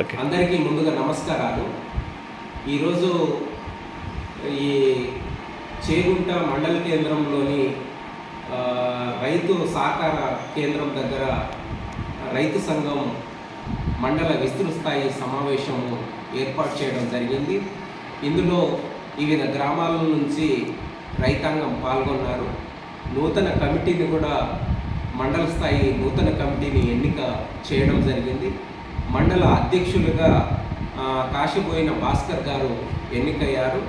Okay. అందరికీ ముందుగా నమస్కారాలు. ఈరోజు ఈ చేగుంట మండల కేంద్రంలోని రైతు సహకార కేంద్రం దగ్గర రైతు సంఘం మండల విస్తృత స్థాయి సమావేశము ఏర్పాటు చేయడం జరిగింది. ఇందులో వివిధ గ్రామాల నుంచి రైతాంగం పాల్గొన్నారు. నూతన కమిటీని కూడా మండల స్థాయి నూతన కమిటీని ఎన్నిక చేయడం జరిగింది. మండల అధ్యక్షులుగా కాశిపోయిన కాశీపోయిన భాస్కర్ గారు ఎన్నికయ్యారు.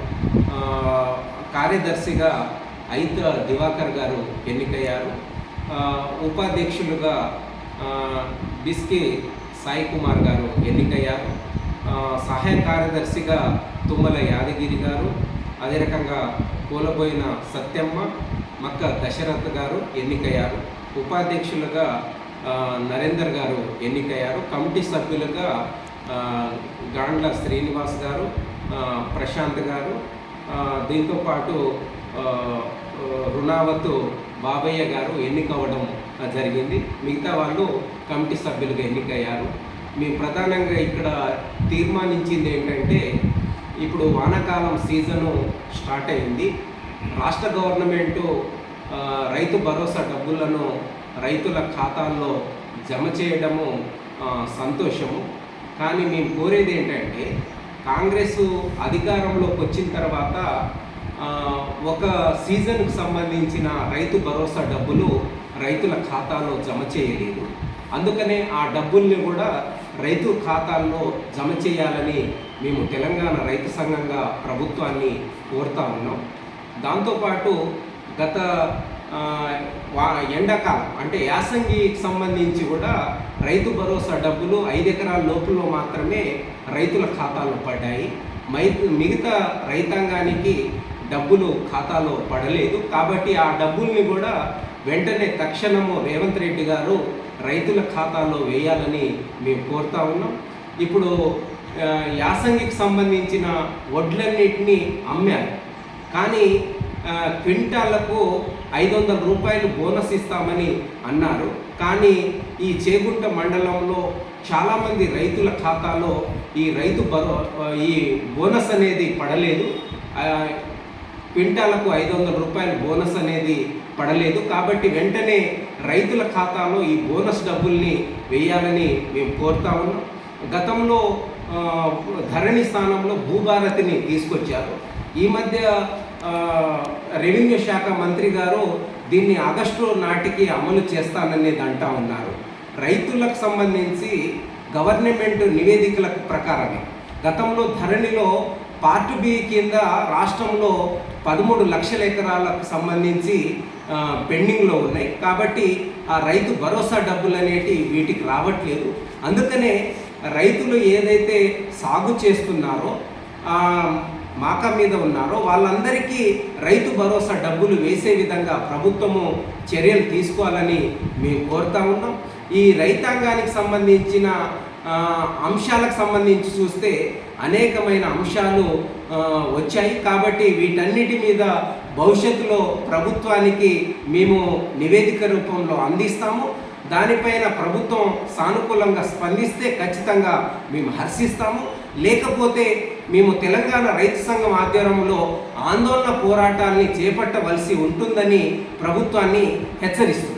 కార్యదర్శిగా ఐత దివాకర్ గారు ఎన్నికయ్యారు. ఉపాధ్యక్షులుగా బిస్కే సాయి కుమార్ గారు ఎన్నికయ్యారు. సహాయ కార్యదర్శిగా తుమ్మల యాదగిరి గారు. అదే రకంగా కూలబోయిన సత్యమ్మ మక్క దశరథ్ గారు ఎన్నికయ్యారు. ఉపాధ్యక్షులుగా నరేందర్ గారు ఎన్నికయ్యారు. కమిటీ సభ్యులుగా గాండ్ల శ్రీనివాస్ గారు ప్రశాంత్ గారు దీంతోపాటు రుణావత్ రుణావతు బాబయ్య గారు ఎన్నికవ్వడం జరిగింది. మిగతా వాళ్ళు కమిటీ సభ్యులుగా ఎన్నికయ్యారు. మేము ప్రధానంగా ఇక్కడ తీర్మానించింది ఏంటంటే ఇప్పుడు వానాకాలం సీజను స్టార్ట్ అయింది. రాష్ట్ర గవర్నమెంటు రైతు భరోసా డబ్బులను రైతుల ఖాతాల్లో జమ చేయడము సంతోషము. కానీ మేము కోరేది ఏంటంటే కాంగ్రెస్ అధికారంలోకి వచ్చిన తర్వాత ఒక సీజన్కు సంబంధించిన రైతు భరోసా డబ్బులు రైతుల ఖాతాలో జమ చేయలేదు. అందుకనే ఆ డబ్బుల్ని కూడా రైతు ఖాతాల్లో జమ చేయాలని మేము తెలంగాణ రైతు సంఘంగా ప్రభుత్వాన్ని కోరుతా ఉన్నాం. దాంతోపాటు గత ఎండాకాలం. అంటే యాసంగికి సంబంధించి కూడా రైతు భరోసా డబ్బులు ఐదు ఎకరాల లోపులో మాత్రమే రైతుల ఖాతాలో పడ్డాయి. మై మిగతా రైతాంగానికి డబ్బులు ఖాతాలో పడలేదు. కాబట్టి ఆ డబ్బుల్ని కూడా వెంటనే తక్షణము రేవంత్ రెడ్డి గారు రైతుల ఖాతాలో వేయాలని మేము కోరుతా ఉన్నాం. ఇప్పుడు యాసంగికి సంబంధించిన వడ్లన్నిటినీ అమ్మారు. కానీ క్వింటాళ్ళకు క్వింటాలకు ఐదు వందల రూపాయలు బోనస్ ఇస్తామని అన్నారు. కానీ ఈ చేగుంట మండలంలో చాలామంది రైతుల ఖాతాలో ఈ రైతు బరో ఈ బోనస్ అనేది పడలేదు. క్వింటాలకు ఐదు వందల రూపాయల బోనస్ అనేది పడలేదు. కాబట్టి వెంటనే రైతుల ఖాతాలో ఈ బోనస్ డబ్బుల్ని వేయాలని మేము కోరుతా ఉన్నాం. గతంలో ధరణి స్థానంలో భూభారతిని తీసుకొచ్చారు. ఈ మధ్య రెవెన్యూ శాఖ మంత్రి గారు దీన్ని ఆగస్టు నాటికి అమలు చేస్తాననేది అంటా ఉన్నారు. రైతులకు సంబంధించి గవర్నమెంట్ నివేదికల ప్రకారమే. గతంలో ధరణిలో పార్ట్ బి కింద రాష్ట్రంలో పదమూడు లక్షల ఎకరాలకు సంబంధించి పెండింగ్లో ఉన్నాయి. కాబట్టి ఆ రైతు భరోసా డబ్బులు అనేటి వీటికి రావట్లేదు. అందుకనే రైతులు ఏదైతే సాగు చేస్తున్నారో మాక మీద ఉన్నారో వాళ్ళందరికీ రైతు భరోసా డబ్బులు వేసే విధంగా ప్రభుత్వము చర్యలు తీసుకోవాలని మేము కోరుతా ఉన్నాం. ఈ రైతాంగానికి సంబంధించిన అంశాలకు సంబంధించి చూస్తే అనేకమైన అంశాలు వచ్చాయి. కాబట్టి వీటన్నిటి మీద భవిష్యత్తులో ప్రభుత్వానికి మేము నివేదిక రూపంలో అందిస్తాము. దానిపైన ప్రభుత్వం సానుకూలంగా స్పందిస్తే ఖచ్చితంగా మేము హర్షిస్తాము. లేకపోతే మేము తెలంగాణ రైతు సంఘం ఆధ్వర్యంలో ఆందోళన పోరాటాల్ని చేపట్టవలసి ఉంటుందని ప్రభుత్వాన్ని హెచ్చరిస్తుంది